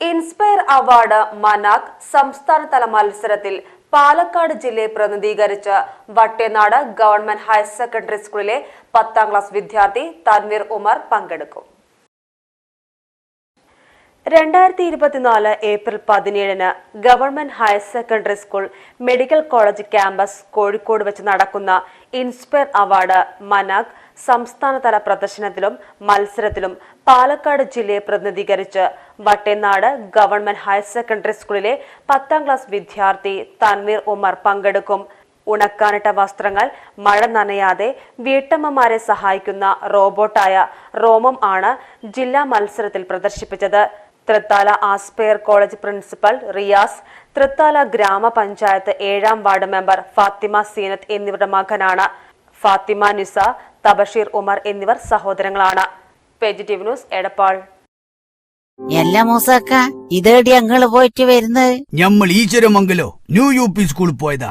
Inspire award മനാക് സംസ്ഥാനതല മത്സരത്തിൽ പാലക്കാട് ജില്ലയെ പ്രതിനിധീകരിച്ച് വട്ടേനാട് ഗവൺമെന്റ് ഹയർ സെക്കൻഡറി സ്കൂളിലെ പത്താം ക്ലാസ് വിദ്യാർത്ഥി തൻവീർ ഉമർ പങ്കെടുക്കും. രണ്ടായിരത്തി ഇരുപത്തിനാല് ഏപ്രിൽ പതിനേഴിന് government higher secondary school medical college campus Kozhikode വെച്ച് നടക്കുന്ന ഇൻസ്പയർ അവാർഡ് മനാക് സംസ്ഥാനതല പ്രദർശനത്തിലും മത്സരത്തിലും പാലക്കാട് ജില്ലയെ പ്രതിനിധീകരിച്ച് വട്ടേനാട് ഗവൺമെന്റ് ഹയർ സെക്കൻഡറി സ്കൂളിലെ പത്താം ക്ലാസ് വിദ്യാർത്ഥി തൻവീർ ഉമർ പങ്കെടുക്കും. ഉണക്കാനിട്ട വസ്ത്രങ്ങൾ മഴ നനയാതെ വീട്ടമ്മമാരെ സഹായിക്കുന്ന റോബോട്ടായ റോമം ആണ് ജില്ലാ മത്സരത്തിൽ പ്രദർശിപ്പിച്ചത്. Thrithala aspire college principal Riyas Thrithala ഗ്രാമപഞ്ചായത്ത് ഏഴാം വാർഡ് മെമ്പർ ഫാത്തിമ സീനത്ത് എന്നിവരുടെ മകനാണ്. ഫാത്തിമ നിസ തബഷീർ ഉമർ എന്നിവർ സഹോദരങ്ങളാണ്. Positive news Edappal. എല്ലാ മൂസക്ക ഇതേടി ഞങ്ങൾ പോയിട്ട് വരുന്നത്? ഞമ്മൾ ഈശ്വരമംഗലോ ന്യൂ യു പി സ്കൂളിൽ പോയതാ.